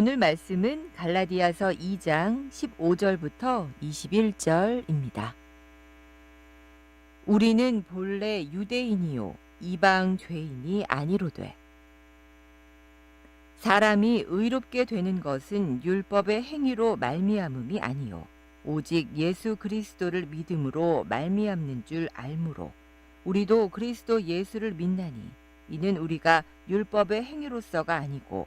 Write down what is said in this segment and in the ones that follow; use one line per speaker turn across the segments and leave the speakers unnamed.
오늘 말씀은 갈라디아서 2장 15절부터 21절입니다. 우리는 본래 유대인이요 이방 죄인이 아니로되 사람이 의롭게 되는 것은 율법의 행위로 말미암음이 아니요 오직 예수 그리스도를 믿음으로 말미암는 줄 알므로 우리도 그리스도 예수를 믿나니 이는 우리가 율법의 행위로서가 아니고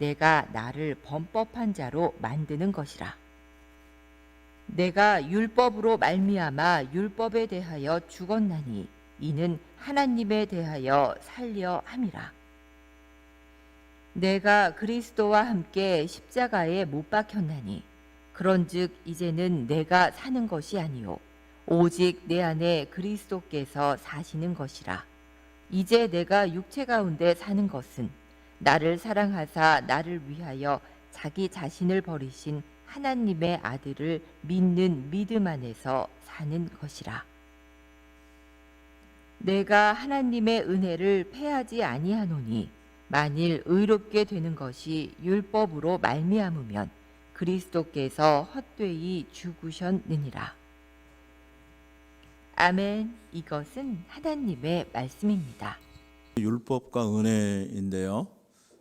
내가 나를 범법한 자로 만드는 것이라. 내가 율법으로 말미암아 율법에 대하여 죽었나니 이는 하나님에 대하여 살려 함이라. 내가 그리스도와 함께 십자가에 못 박혔나니 그런즉 이제는 내가 사는 것이 아니요 오직 내 안에 그리스도께서 사시는 것이라. 이제 내가 육체 가운데 사는 것은 나를 사랑하사 나를 위하여 자기 자신을 버리신 하나님의 아들을 믿는 믿음 안에서 사는 것이라. 내가 하나님의 은혜를 패하지 아니하노니 만일 의롭게 되는 것이 율법으로 말미암으면 그리스도께서 헛되이 죽으셨느니라. 아멘. 이것은 하나님의 말씀입니다.
율법과 은혜인데요.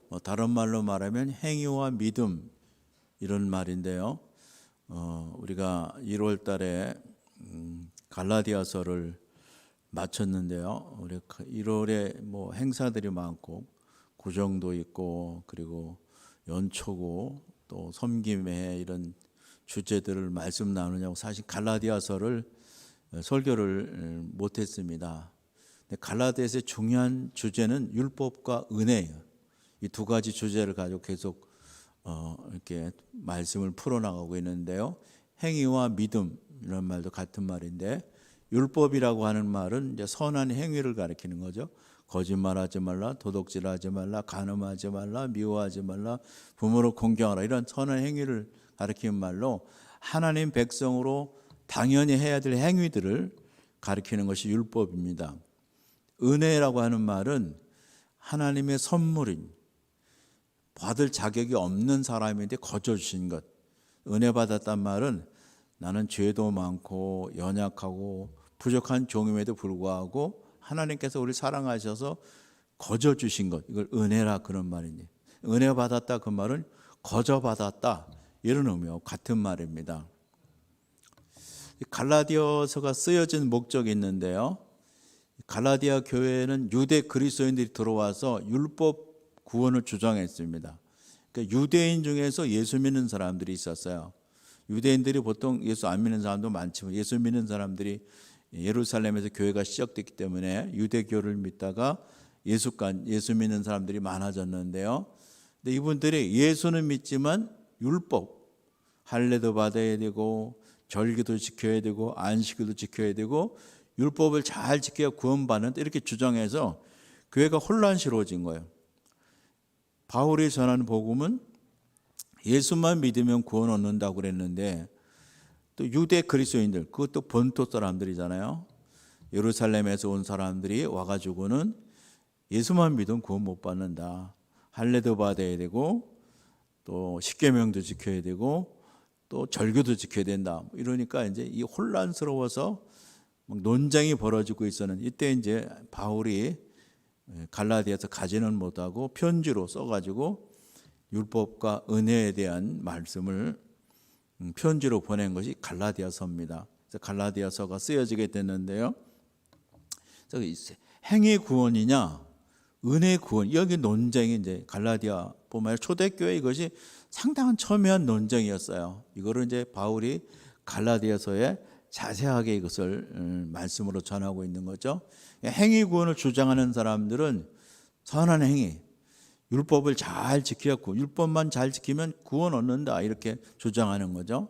뭐 다른 말로 말하면 행위와 믿음 이런 말인데요. 어, 우리가 1월 달에 음, 갈라디아서를 마쳤는데요. 우리 1월에 뭐 행사들이 많고 구정도 있고 그리고 연초고 또 섬김회 이런 주제들을 말씀 나누냐고 사실 갈라디아서를 설교를 못했습니다. 갈라디아서의 중요한 주제는 율법과 은혜예요. 이 두 가지 주제를 가지고 계속 어, 이렇게 말씀을 풀어나가고 있는데요. 행위와 믿음 이런 말도 같은 말인데 율법이라고 하는 말은 이제 선한 행위를 가리키는 거죠. 거짓말하지 말라, 도둑질하지 말라, 간음하지 말라, 미워하지 말라, 부모를 공경하라 이런 선한 행위를 가리키는 말로 하나님 백성으로 당연히 해야 될 행위들을 가리키는 것이 율법입니다. 은혜라고 하는 말은 하나님의 선물인 받을 자격이 없는 사람인데 거저 주신 것. 은혜 받았단 말은 나는 죄도 많고 연약하고 부족한 종임에도 불구하고 하나님께서 우리 사랑하셔서 거저 주신 것. 이걸 은혜라 그런 말이니. 은혜 받았다 그 말은 거저 받았다 이런 의미와 같은 말입니다. 갈라디아서가 쓰여진 목적이 있는데요. 갈라디아 교회는 유대 그리스도인들이 들어와서 율법 구원을 주장했습니다. 그러니까 유대인 중에서 예수 믿는 사람들이 있었어요. 유대인들이 보통 예수 안 믿는 사람도 많지만 예수 믿는 사람들이 예루살렘에서 교회가 시작됐기 때문에 유대교를 믿다가 예수관 예수 믿는 사람들이 많아졌는데요. 근데 이분들이 예수는 믿지만 율법 할례도 받아야 되고 절기도 지켜야 되고 안식일도 지켜야 되고 율법을 잘 지켜야 구원받는 이렇게 주장해서 교회가 혼란스러워진 거예요. 바울이 전하는 복음은 예수만 믿으면 구원 얻는다고 그랬는데 또 유대 그리스도인들 그것도 본토 사람들이잖아요. 예루살렘에서 온 사람들이 와가지고는 예수만 믿으면 구원 못 받는다. 할례도 받아야 되고 또 십계명도 지켜야 되고 또 절교도 지켜야 된다. 이러니까 이제 이 혼란스러워서 논쟁이 벌어지고 있었는 이때 이제 바울이 갈라디아서 가지는 못하고 편지로 써가지고 율법과 은혜에 대한 말씀을 편지로 보낸 것이 갈라디아서입니다. 갈라디아서가 쓰여지게 됐는데요. 행위 구원이냐, 은혜 구원 여기 논쟁이 이제 갈라디아 보면 초대교회 이것이 상당한 첨예한 논쟁이었어요. 이거를 이제 바울이 갈라디아서에 자세하게 이것을 말씀으로 전하고 있는 거죠. 행위 구원을 주장하는 사람들은 선한 행위, 율법을 잘 지키었고 율법만 잘 지키면 구원 얻는다 이렇게 주장하는 거죠.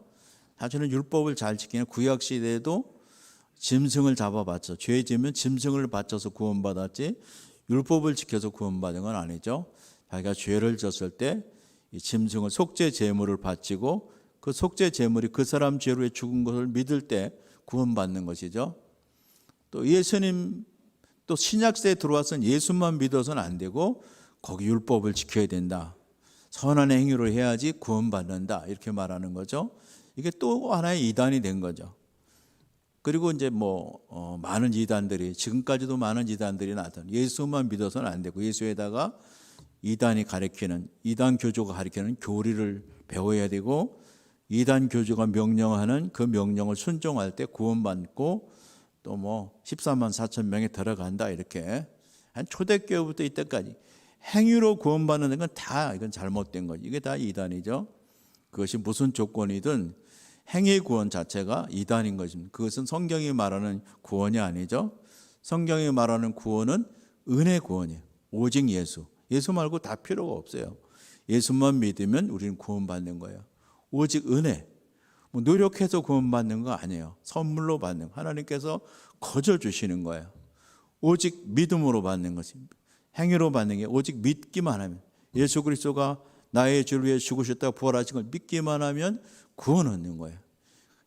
사실은 율법을 잘 지키는 구약 시대에도 짐승을 잡아봤죠. 죄 지면 짐승을 바쳐서 구원받았지 율법을 지켜서 구원받은 건 아니죠. 자기가 죄를 졌을 때 이 짐승을 속죄 제물을 바치고 그 속죄 제물이 그 사람 죄로 죽은 것을 믿을 때 구원받는 것이죠. 또 예수님 또 신약세에 들어와서는 예수만 믿어서는 안 되고 거기 율법을 지켜야 된다. 선한 행위를 해야지 구원받는다. 이렇게 말하는 거죠. 이게 또 하나의 이단이 된 거죠. 그리고 이제 뭐 어, 많은 이단들이 지금까지도 많은 이단들이 나타. 예수만 믿어서는 안 되고 예수에다가 이단이 가리키는 이단 교조가 가리키는 교리를 배워야 되고 이단 교조가 명령하는 그 명령을 순종할 때 구원받고 또 뭐 14만 4천 명이 들어간다 이렇게 한 초대교회부터 이때까지 행위로 구원받는 건 다 이건 잘못된 거지. 이게 다 이단이죠. 그것이 무슨 조건이든 행위 구원 자체가 이단인 것입니다. 그것은 성경이 말하는 구원이 아니죠. 성경이 말하는 구원은 은혜 구원이에요. 오직 예수. 예수 말고 다 필요가 없어요. 예수만 믿으면 우리는 구원받는 거예요. 오직 은혜. 뭐 노력해서 구원받는 거 아니에요. 선물로 받는 거. 하나님께서 거저 주시는 거예요. 오직 믿음으로 받는 것입니다. 행위로 받는 게 오직 믿기만 하면 예수 그리스도가 나의 죄를 위해 죽으셨다고 부활하신 걸 믿기만 하면 구원 얻는 거예요.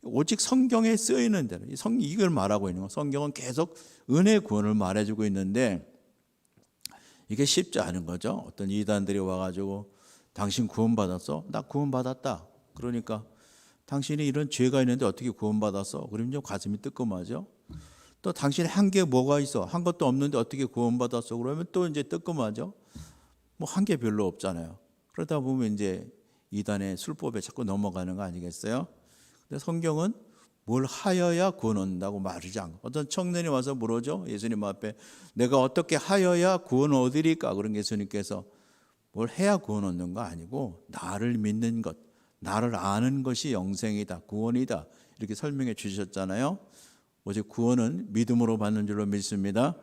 오직 성경에 쓰여 있는 대로 이성 이걸 말하고 있는 거. 성경은 계속 은혜 구원을 말해주고 있는데 이게 쉽지 않은 거죠. 어떤 이단들이 와가지고 당신 구원 받았어? 나 구원 받았다. 그러니까 당신이 이런 죄가 있는데 어떻게 구원받았어? 그러면 좀 가슴이 뜨끔하죠. 또 당신 한 게 뭐가 있어? 한 것도 없는데 어떻게 구원받았어? 그러면 또 이제 뜨끔하죠. 뭐 한 게 별로 없잖아요. 그러다 보면 이제 이단의 술법에 자꾸 넘어가는 거 아니겠어요? 근데 성경은 뭘 하여야 구원 얻는다고 말하지 않고 어떤 청년이 와서 물어죠. 예수님 앞에 내가 어떻게 하여야 구원 얻으리까? 그런 예수님께서 뭘 해야 구원 얻는 거 아니고 나를 믿는 것, 나를 아는 것이 영생이다, 구원이다 이렇게 설명해 주셨잖아요. 오직 구원은 믿음으로 받는 줄로 믿습니다.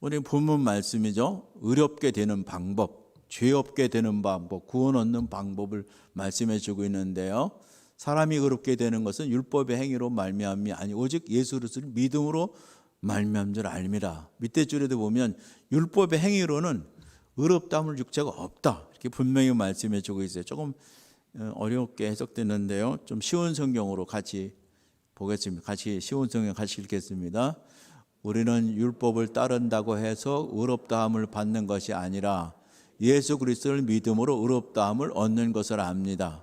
우리 본문 말씀이죠. 의롭게 되는 방법, 죄 없게 되는 방법, 구원 얻는 방법을 말씀해 주고 있는데요. 사람이 의롭게 되는 것은 율법의 행위로 말미암이 아니 오직 예수 그리스도를 믿음으로 말미암 줄 알미라. 밑에 줄에도 보면 율법의 행위로는 의롭다물 육체가 없다. 분명히 말씀해 주고 있어요. 조금 어, 어렵게 해석되는데요. 좀 쉬운 성경으로 같이 보겠습니다. 같이 쉬운 성경 같이 읽겠습니다. 우리는 율법을 따른다고 해서 의롭다함을 받는 것이 아니라 예수 그리스도를 믿음으로 의롭다함을 얻는 것을 압니다.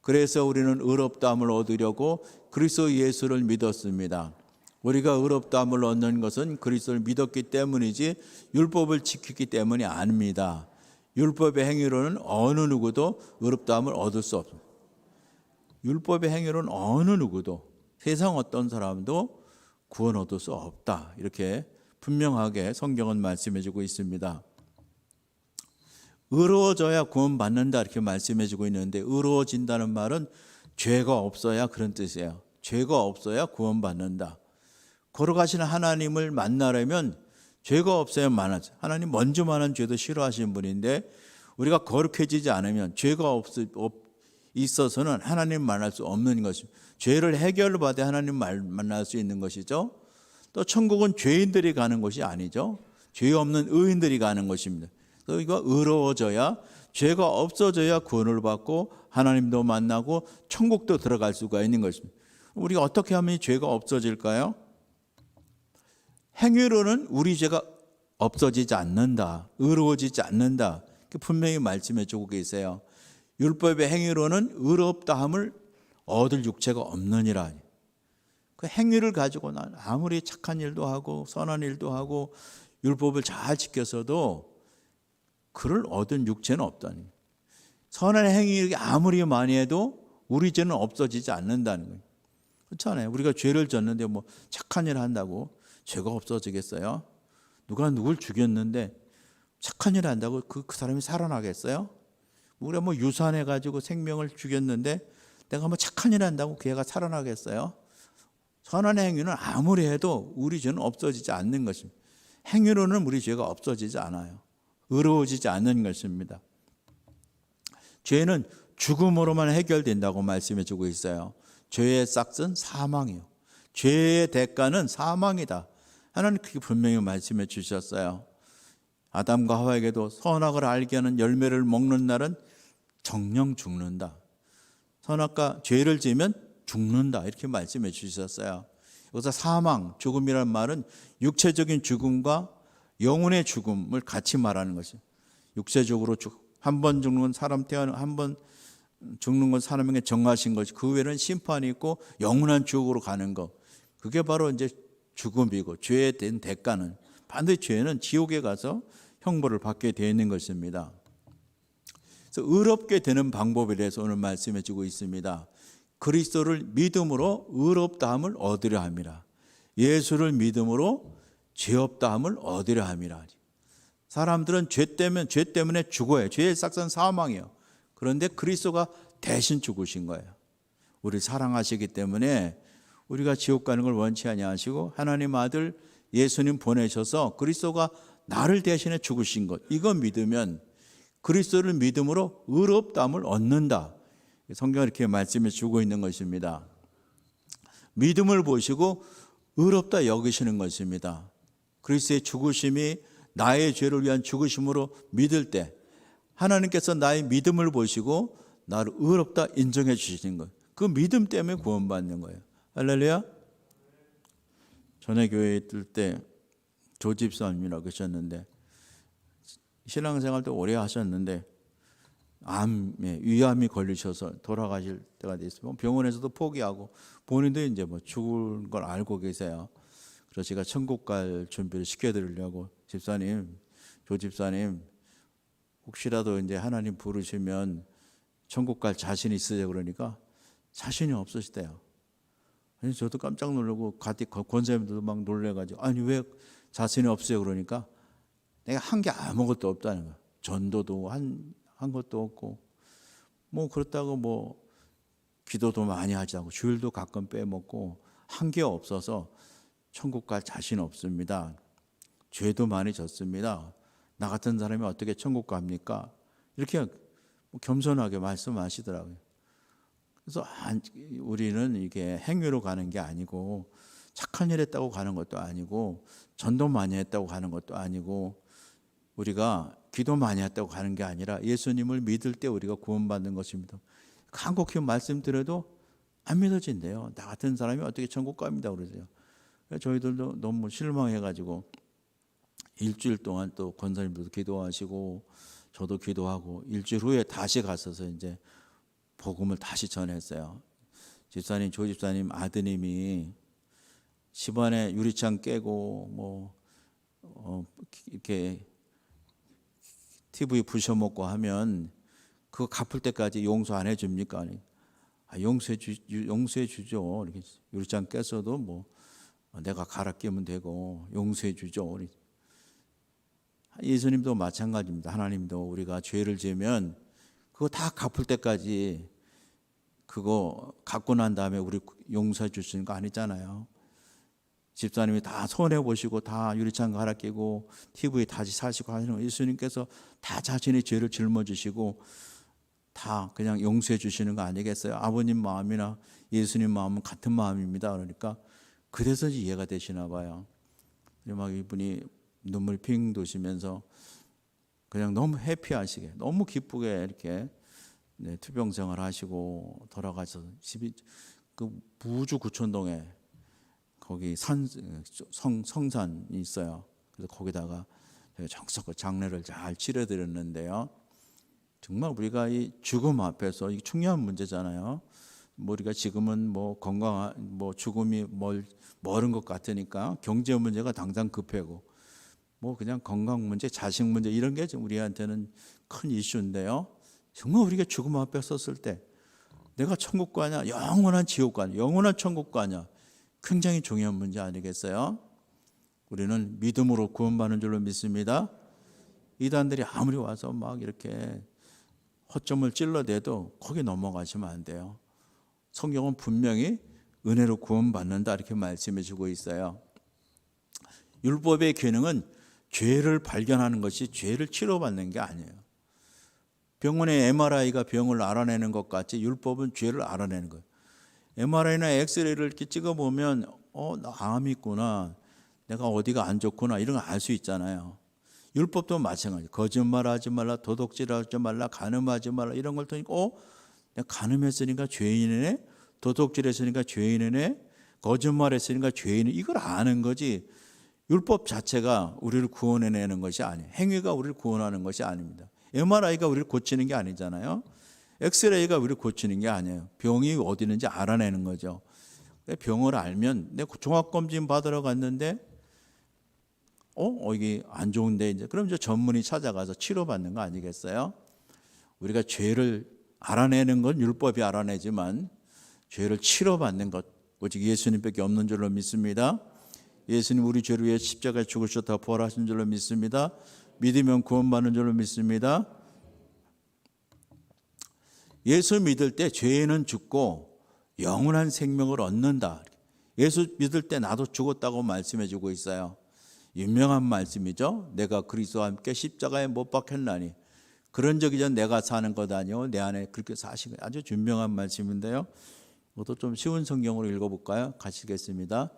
그래서 우리는 의롭다함을 얻으려고 그리스도 예수를 믿었습니다. 우리가 의롭다함을 얻는 것은 그리스도를 믿었기 때문이지 율법을 지키기 때문이 아닙니다. 율법의 행위로는 어느 누구도 의롭다함을 얻을 수 없습니다. 율법의 행위로는 어느 누구도 세상 어떤 사람도 구원 얻을 수 없다. 이렇게 분명하게 성경은 말씀해 주고 있습니다. 의로워져야 구원받는다 이렇게 말씀해 주고 있는데 의로워진다는 말은 죄가 없어야 그런 뜻이에요. 죄가 없어야 구원받는다. 걸어가시는 하나님을 만나려면 죄가 없어야 만하죠. 하나님 먼저 만한 죄도 싫어하시는 분인데 우리가 거룩해지지 않으면 죄가 없, 없 있어서는 하나님 만날 수 없는 것입니다. 죄를 해결받아 하나님 만날 수 있는 것이죠. 또 천국은 죄인들이 가는 곳이 아니죠. 죄 없는 의인들이 가는 것입니다. 그러니까 의로워져야 죄가 없어져야 구원을 받고 하나님도 만나고 천국도 들어갈 수가 있는 것입니다. 우리가 어떻게 하면 죄가 없어질까요? 행위로는 우리 죄가 없어지지 않는다. 의로워지지 않는다. 분명히 말씀해 주고 계세요. 율법의 행위로는 의롭다함을 얻을 육체가 없느니라. 그 행위를 가지고 난 아무리 착한 일도 하고 선한 일도 하고 율법을 잘 지켜서도 그를 얻은 육체는 없다니. 선한 행위 아무리 많이 해도 우리 죄는 없어지지 않는다는 거예요. 그렇잖아요. 우리가 죄를 졌는데 뭐 착한 일 한다고 죄가 없어지겠어요? 누가 누굴 죽였는데 착한 일 한다고 그, 그 사람이 살아나겠어요? 우리가 뭐 유산해 가지고 생명을 죽였는데 내가 뭐 착한 일 한다고 그 애가 살아나겠어요? 선한 행위는 아무리 해도 우리 죄는 없어지지 않는 것입니다. 행위로는 우리 죄가 없어지지 않아요. 의로워지지 않는 것입니다. 죄는 죽음으로만 해결된다고 말씀해 주고 있어요. 죄의 싹은 사망이요. 죄의 대가는 사망이다. 하나님 그렇게 분명히 말씀해 주셨어요. 아담과 하와에게도 선악을 알게 하는 열매를 먹는 날은 정령 죽는다. 선악과 죄를 지으면 죽는다. 이렇게 말씀해 주셨어요. 여기서 사망, 죽음이란 말은 육체적인 죽음과 영혼의 죽음을 같이 말하는 것이죠. 육체적으로 한 번 죽는 건 사람 태어나 한번 죽는 건 사람에게 정하신 것이 그 외에는 심판이 있고 영원한 지옥으로 가는 것. 그게 바로 이제 죽음이고 죄에 된 대가는 반드시 죄는 지옥에 가서 형벌을 받게 되어 있는 것입니다. 그래서 의롭게 되는 방법에 대해서 오늘 말씀해 주고 있습니다. 그리스도를 믿음으로 의롭다함을 얻으려 함이라. 예수를 믿음으로 죄 없다함을 얻으려 함이라. 사람들은 죄 때문에 죄 때문에 죽어요. 죄의 싹선 사망이요. 그런데 그리스도가 대신 죽으신 거예요. 우리 사랑하시기 때문에 우리가 지옥 가는 걸 원치 아니하시고 하나님 아들 예수님 보내셔서 그리스도가 나를 대신해 죽으신 것. 이거 믿으면 그리스도를 믿음으로 의롭다함을 얻는다. 성경은 이렇게 말씀해 주고 있는 것입니다. 믿음을 보시고 의롭다 여기시는 것입니다. 그리스도의 죽으심이 나의 죄를 위한 죽으심으로 믿을 때 하나님께서 나의 믿음을 보시고 나를 의롭다 인정해 주시는 것. 그 믿음 때문에 구원받는 거예요. 할렐루야. 전에 교회에 있을 때 조집사님이라고 계셨는데 신앙생활 도 오래 하셨는데 암에 위암이 걸리셔서 돌아가실 때가 됐으면 병원에서도 포기하고 본인도 이제 뭐 죽을 걸 알고 계세요. 그래서 제가 천국 갈 준비를 시켜드리려고 집사님, 조 집사님 혹시라도 이제 하나님 부르시면 천국 갈 자신 있으세요 그러니까 자신이 없으시대요. 아니 저도 깜짝 놀라고 가디 권사님들도 막 놀래가지고 아니 왜 자신이 없어요 그러니까 내가 한 게 아무것도 없다는 거야. 전도도 한, 한 것도 없고 뭐 그렇다고 뭐 기도도 많이 하지 않고 주일도 가끔 빼먹고 한 게 없어서 천국 갈 자신 없습니다. 죄도 많이 졌습니다. 나 같은 사람이 어떻게 천국 갑니까? 이렇게 겸손하게 말씀하시더라고요. 그래서 우리는 이게 행위로 가는 게 아니고 착한 일 했다고 가는 것도 아니고 전도 많이 했다고 가는 것도 아니고 우리가 기도 많이 했다고 가는 게 아니라 예수님을 믿을 때 우리가 구원받는 것입니다. 간곡히 말씀드려도 안 믿어진대요. 나 같은 사람이 어떻게 천국 갑니다 그러세요. 저희들도 너무 실망해가지고 일주일 동안 또 권사님들도 기도하시고 저도 기도하고 일주일 후에 다시 갔어서 이제 복음을 다시 전했어요. 집사님 조 집사님 아드님이 집안에 유리창 깨고 뭐 어, 이렇게 TV 부셔먹고 하면 그거 갚을 때까지 용서 안 해줍니까? 아, 용서해 주 용서해 주죠. 이렇게 유리창 깼어도 뭐 내가 갈아 끼면 되고 용서해 주죠. 예수님도 마찬가지입니다. 하나님도 우리가 죄를 지으면 그거 다 갚을 때까지 그거 갖고 난 다음에 우리 용서해 주시는 거 아니잖아요. 집사님이 다 손해 보시고 다 유리창 갈아 끼고 TV 다시 사시고 하시는 예수님께서 다 자신의 죄를 짊어지시고 다 그냥 용서해 주시는 거 아니겠어요? 아버님 마음이나 예수님 마음은 같은 마음입니다. 그러니까 그래서 이해가 되시나 봐요. 막 이분이 눈물 핑 도시면서 그냥 너무 해피하시게 너무 기쁘게 이렇게 네, 투병생활 하시고 돌아가셔서 집이 그 무주 구촌동에 거기 산 성, 성산이 있어요. 그래서 거기다가 정석 장례를 잘 치러 드렸는데요. 정말 우리가 이 죽음 앞에서 이 중요한 문제잖아요. 뭐 우리가 지금은 뭐 건강 뭐 죽음이 멀 멀은 것 같으니까 경제 문제가 당장 급하고 뭐 그냥 건강 문제, 자식 문제 이런 게 우리한테는 큰 이슈인데요. 정말 우리가 죽음 앞에 섰을 때 내가 천국 가냐, 영원한 지옥 가냐, 영원한 천국 가냐 굉장히 중요한 문제 아니겠어요? 우리는 믿음으로 구원받는 줄로 믿습니다. 이단들이 아무리 와서 막 이렇게 허점을 찔러대도 거기 넘어가시면 안 돼요. 성경은 분명히 은혜로 구원받는다 이렇게 말씀해 주고 있어요. 율법의 기능은 죄를 발견하는 것이 죄를 치료받는 게 아니에요. 병원의 MRI가 병을 알아내는 것 같이 율법은 죄를 알아내는 거예요. MRI나 엑스레이를 이렇게 찍어 보면 어, 나 암이 있구나. 내가 어디가 안 좋구나. 이런 거알수 있잖아요. 율법도 마찬가지. 거짓말하지 말라, 도둑질하지 말라, 간음하지 말라 이런 걸 통해 어, 내가 간음했으니까 죄인이네. 도둑질했으니까 죄인이네. 거짓말했으니까 죄인이 이걸 아는 거지. 율법 자체가 우리를 구원해내는 것이 아니에요. 행위가 우리를 구원하는 것이 아닙니다. MRI가 우리를 고치는 게 아니잖아요. 엑스레이가 우리를 고치는 게 아니에요. 병이 어디 있는지 알아내는 거죠. 병을 알면 내 종합검진 받으러 갔는데 어, 여기 안 좋은데 이제 그럼 이제 전문의 찾아가서 치료받는 거 아니겠어요? 우리가 죄를 알아내는 건 율법이 알아내지만 죄를 치료받는 것 오직 예수님밖에 없는 줄로 믿습니다. 예수님 우리 죄를 위해 십자가에 죽으셔서 부활하신 줄로 믿습니다. 믿으면 구원받는 줄로 믿습니다. 예수 믿을 때 죄는 죽고 영원한 생명을 얻는다. 예수 믿을 때 나도 죽었다고 말씀해 주고 있어요. 유명한 말씀이죠. 내가 그리스도와 함께 십자가에 못 박혔나니 그런 적이 전 내가 사는 것 아니요 내 안에 그렇게 사신 거 아주 유명한 말씀인데요. 이것도 좀 쉬운 성경으로 읽어볼까요? 가시겠습니다.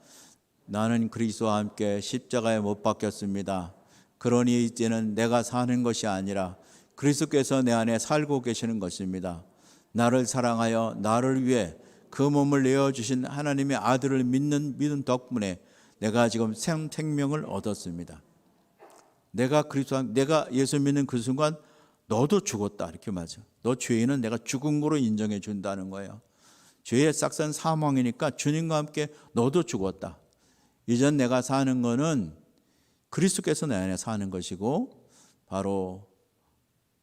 나는 그리스도와 함께 십자가에 못 박혔습니다. 그러니 이제는 내가 사는 것이 아니라 그리스도께서 내 안에 살고 계시는 것입니다. 나를 사랑하여 나를 위해 그 몸을 내어 주신 하나님의 아들을 믿는 믿음 덕분에 내가 지금 생- 생명을 얻었습니다. 내가 그리스도 내가 예수 믿는 그 순간 너도 죽었다 이렇게 말죠. 너 죄인은 내가 죽은 거로 인정해 준다는 거예요. 죄의 싹선 사망이니까 주님과 함께 너도 죽었다. 이전 내가 사는 거는 그리스도께서 내 안에 사는 것이고 바로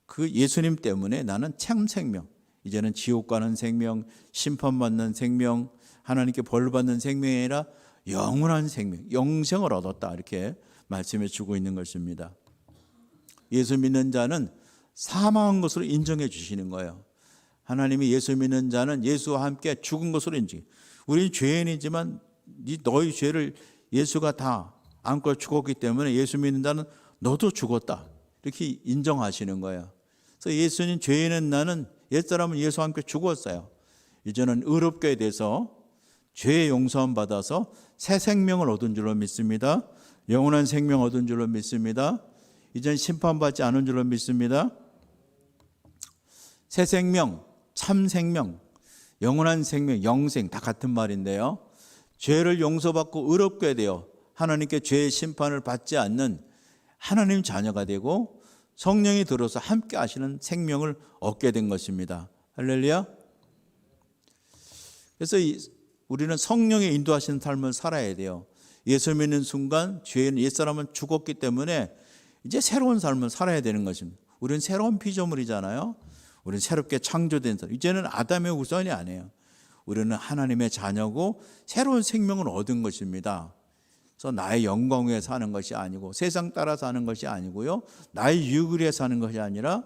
그 예수님 때문에 나는 참 생명. 이제는 지옥 가는 생명, 심판받는 생명, 하나님께 벌 받는 생명이 아니라 영원한 생명, 영생을 얻었다. 이렇게 말씀해 주고 있는 것입니다. 예수 믿는 자는 사망한 것으로 인정해 주시는 거예요. 하나님이 예수 믿는 자는 예수와 함께 죽은 것으로 인정. 우리는 죄인이지만 네 너희 죄를 예수가 다 안고 죽었기 때문에 예수 믿는 자는 너도 죽었다. 이렇게 인정하시는 거예요. 그래서 예수님 죄인은 나는 옛사람은 예수와 함께 죽었어요. 이제는 의롭게 돼서 죄의 용서함 받아서 새 생명을 얻은 줄로 믿습니다. 영원한 생명 얻은 줄로 믿습니다. 이젠 심판받지 않은 줄로 믿습니다. 새 생명, 참 생명, 영원한 생명, 영생 다 같은 말인데요. 죄를 용서받고 의롭게 되어 하나님께 죄의 심판을 받지 않는 하나님 자녀가 되고 성령이 들어서 함께 하시는 생명을 얻게 된 것입니다. 할렐루야. 그래서 이- 우리는 성령의 인도하시는 삶을 살아야 돼요. 예수 믿는 순간 죄는 옛사람은 죽었기 때문에 이제 새로운 삶을 살아야 되는 것입니다. 우리는 새로운 피조물이잖아요. 우리는 새롭게 창조된 사람. 이제는 아담의 우선이 아니에요. 우리는 하나님의 자녀고 새로운 생명을 얻은 것입니다. 그래서 나의 영광 위에 사는 것이 아니고 세상 따라 사는 것이 아니고요. 나의 유익을 위해 사는 것이 아니라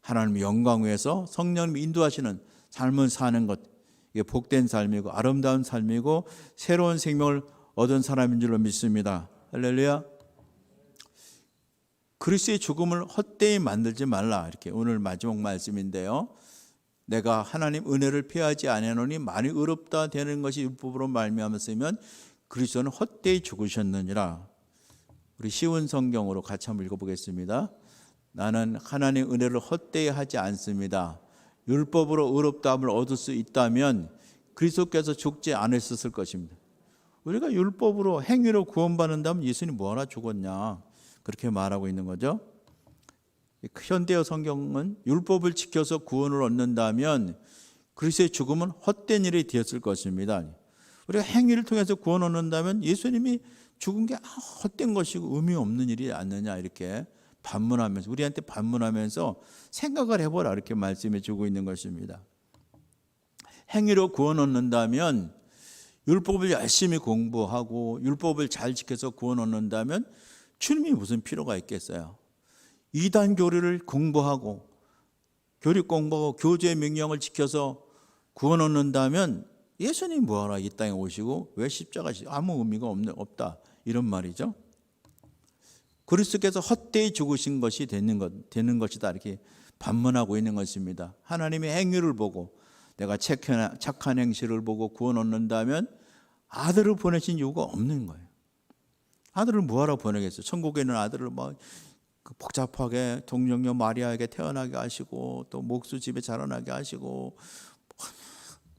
하나님의 영광 위에서 성령님이 인도하시는 삶을 사는 것. 이게 복된 삶이고 아름다운 삶이고 새로운 생명을 얻은 사람인 줄로 믿습니다. 할렐루야. 그리스의 죽음을 헛되이 만들지 말라. 이렇게 오늘 마지막 말씀인데요. 내가 하나님 은혜를 피하지 아니하노니 많이 의롭다 되는 것이 율법으로 말미암았으면 그리스도는 헛되이 죽으셨느니라. 우리 쉬운 성경으로 같이 한번 읽어보겠습니다. 나는 하나님 은혜를 헛되이 하지 않습니다. 율법으로 의롭다함을 얻을 수 있다면 그리스도께서 죽지 않으셨을 것입니다. 우리가 율법으로 행위로 구원받는다면 예수님 뭐하러 죽었냐 그렇게 말하고 있는 거죠. 현대어 성경은 율법을 지켜서 구원을 얻는다면 그리스도의 죽음은 헛된 일이 되었을 것입니다. 우리가 행위를 통해서 구원 얻는다면 예수님이 죽은 게 헛된 것이고 의미 없는 일이 아니냐 이렇게 반문하면서 우리한테 반문하면서 생각을 해보라 이렇게 말씀해 주고 있는 것입니다. 행위로 구원 얻는다면 율법을 열심히 공부하고 율법을 잘 지켜서 구원 얻는다면 주님이 무슨 필요가 있겠어요? 이단 교리를 공부하고 교리 공부하고 교제의 명령을 지켜서 구원 얻는다면 예수님 뭐하러 이 땅에 오시고 왜 십자가 지 아무 의미가 없는 없다 이런 말이죠. 그리스도께서 헛되이 죽으신 것이 되는 것 되는 것이다 이렇게 반문하고 있는 것입니다. 하나님의 행위를 보고 내가 착한, 착한 행실을 보고 구원 얻는다면 아들을 보내신 이유가 없는 거예요. 아들을 뭐하러 보내겠어요? 천국에 있는 아들을 뭐그 복잡하게 동정녀 마리아에게 태어나게 하시고 또 목수 집에 자라나게 하시고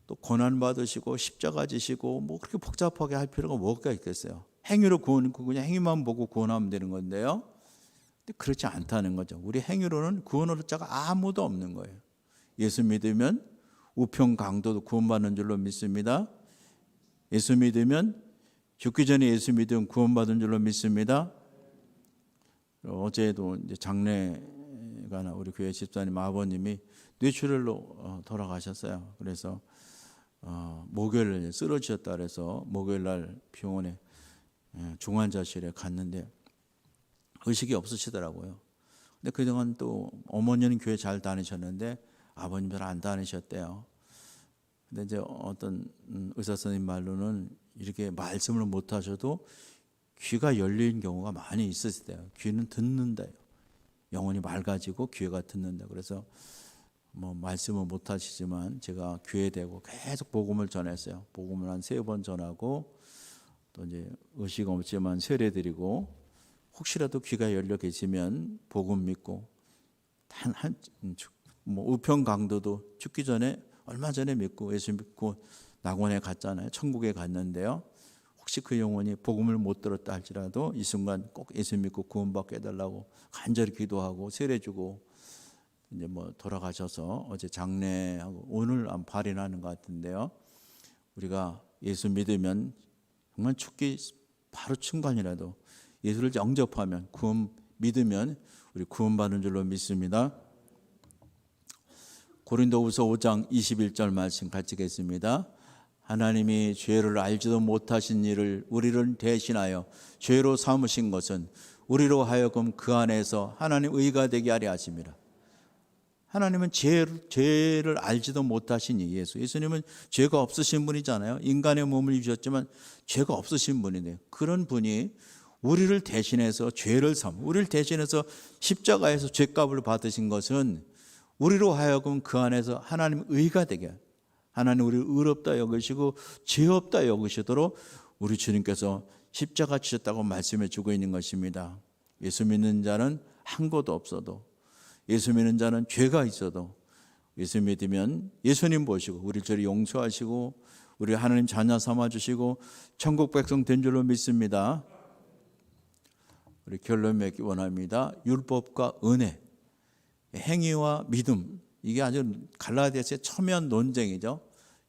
또 고난 받으시고 십자가 지시고 뭐 그렇게 복잡하게 할 필요가 뭐가 있겠어요? 행위로 구원 그냥 행위만 보고 구원하면 되는 건데요. 근데 그렇지 않다는 거죠. 우리 행위로는 구원 얻을 자가 아무도 없는 거예요. 예수 믿으면 우편 강도도 구원받는 줄로 믿습니다. 예수 믿으면 죽기 전에 예수 믿으면 구원받은 줄로 믿습니다. 어제도 이제 장례가 나 우리 교회 집사님 아버님이 뇌출혈로 어, 돌아가셨어요. 그래서 어, 목요일 쓰러지셨다 그래서 목요일 날 병원에 예, 중환자실에 갔는데 의식이 없으시더라고요. 근데 그동안 또 어머니는 교회 잘 다니셨는데 아버님은 안 다니셨대요. 근데 이제 어떤 음, 의사 선생님 말로는 이렇게 말씀을 못 하셔도 귀가 열린 경우가 많이 있으시대요. 귀는 듣는다요. 영혼이 맑아지고 귀가 듣는다. 그래서 뭐 말씀을 못 하시지만 제가 대고 계속 복음을 전했어요. 복음을 한 세 번 전하고 또 이제 의식 없지만 세례드리고 혹시라도 귀가 열려 계시면 복음 믿고 한한뭐 우편 강도도 죽기 전에 얼마 전에 믿고 예수 믿고 낙원에 갔잖아요. 천국에 갔는데요. 혹시 그 영혼이 복음을 못 들었다 할지라도 이 순간 꼭 예수 믿고 구원받게 해달라고 간절히 기도하고 세례 주고 이제 뭐 돌아가셔서 어제 장례하고 오늘 안 발인하는 것 같은데요. 우리가 예수 믿으면 정말 죽기 바로 순간이라도 예수를 영접하면 구원 믿으면 우리 구원받는 줄로 믿습니다. 고린도후서 5장 21절 말씀 같이 겠습니다. 하나님이 죄를 알지도 못하신 일을 우리를 대신하여 죄로 삼으신 것은 우리로 하여금 그 안에서 하나님 의가 되게 하려 하심이라. 하나님은 죄를, 죄를 알지도 못하신 이 예수. 예수님은 죄가 없으신 분이잖아요. 인간의 몸을 입으셨지만 죄가 없으신 분인데 그런 분이 우리를 대신해서 죄를 삼, 우리를 대신해서 십자가에서 죄값을 받으신 것은 우리로 하여금 그 안에서 하나님 의가 되게 하나님 우리를 의롭다 여기시고 죄 없다 여기시도록 우리 주님께서 십자가 치셨다고 말씀해 주고 있는 것입니다. 예수 믿는 자는 한 것도 없어도 예수 믿는 자는 죄가 있어도 예수 믿으면 예수님 보시고 우리 저리 용서하시고 우리 하나님 자녀 삼아 주시고 천국 백성 된 줄로 믿습니다. 우리 결론 맺기 원합니다. 율법과 은혜, 행위와 믿음 이게 아주 갈라디아서의 첨예한 논쟁이죠.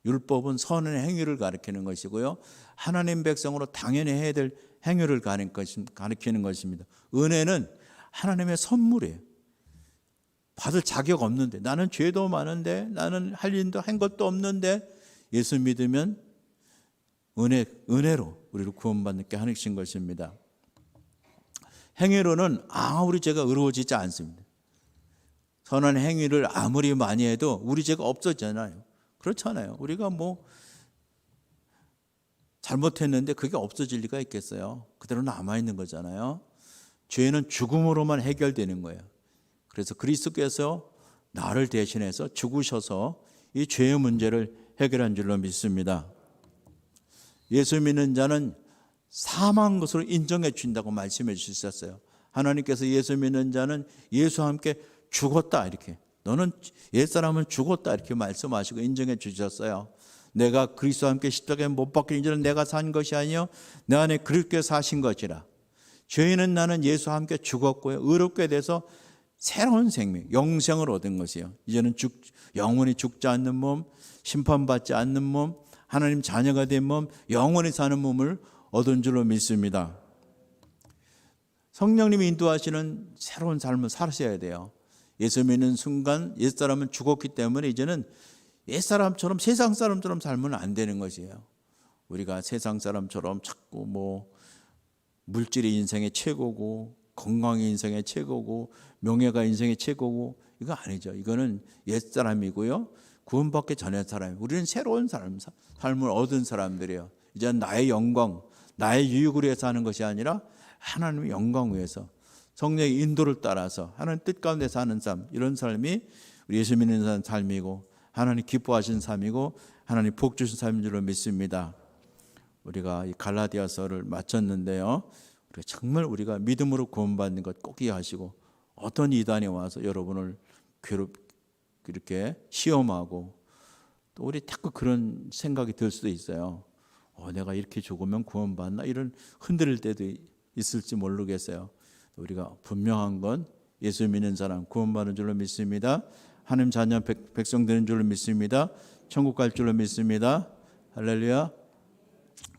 율법은 선의 행위를 가리키는 것이고요. 하나님 백성으로 당연히 해야 될 행위를 가리키는 것입니다. 은혜는 하나님의 선물이에요. 받을 자격 없는데 나는 죄도 많은데 나는 할 일도 한 것도 없는데 예수 믿으면 은혜 은혜로 우리를 구원받게 하신 것입니다. 행위로는 아무리 죄가 의로워지지 않습니다. 선한 행위를 아무리 많이 해도 우리 죄가 없어지잖아요. 그렇잖아요. 우리가 뭐 잘못했는데 그게 없어질 리가 있겠어요. 그대로 남아 있는 거잖아요. 죄는 죽음으로만 해결되는 거예요. 그래서 그리스도께서 나를 대신해서 죽으셔서 이 죄의 문제를 해결한 줄로 믿습니다. 예수 믿는 자는 사망 것으로 인정해 준다고 말씀해 주셨어요. 하나님께서 예수 믿는 자는 예수와 함께 죽었다 이렇게 너는 옛사람은 죽었다 이렇게 말씀하시고 인정해 주셨어요. 내가 그리스도와 함께 십자가에 못 박힌 이는 내가 산 것이 아니요 내 안에 그렇게 사신 것이라. 죄인은 나는 예수와 함께 죽었고요. 의롭게 돼서 새로운 생명, 영생을 얻은 것이에요. 이제는 죽, 영원히 죽지 않는 몸, 심판받지 않는 몸, 하나님 자녀가 된 몸, 영원히 사는 몸을 얻은 줄로 믿습니다. 성령님이 인도하시는 새로운 삶을 사셔야 돼요. 예수 믿는 순간 옛사람은 죽었기 때문에 이제는 옛사람처럼 세상 사람처럼 살면 안 되는 것이에요. 우리가 세상 사람처럼 자꾸 뭐 물질이 인생의 최고고 건강이 인생의 최고고 명예가 인생의 최고고 이거 아니죠. 이거는 옛 사람이고요. 구원받기 전의 사람. 우리는 새로운 사람, 삶을 얻은 사람들이에요. 이제 나의 영광, 나의 유익을 위해서 하는 것이 아니라 하나님의 영광 위해서 성령의 인도를 따라서 하나님 뜻 가운데 사는 삶 이런 삶이 우리 예수 믿는 삶이고 하나님 기뻐하신 삶이고 하나님 복 주신 삶인 줄로 믿습니다. 우리가 이 갈라디아서를 마쳤는데요. 정말 우리가 믿음으로 구원받는 것 꼭 이해하시고 어떤 이단이 와서 여러분을 괴롭 이렇게 시험하고 또 우리 자꾸 그런 생각이 들 수도 있어요. 어, 내가 이렇게 죽으면 구원받나 이런 흔들릴 때도 있을지 모르겠어요. 우리가 분명한 건 예수 믿는 사람 구원받는 줄로 믿습니다. 하나님 자녀 백, 백성 되는 줄로 믿습니다. 천국 갈 줄로 믿습니다. 할렐루야.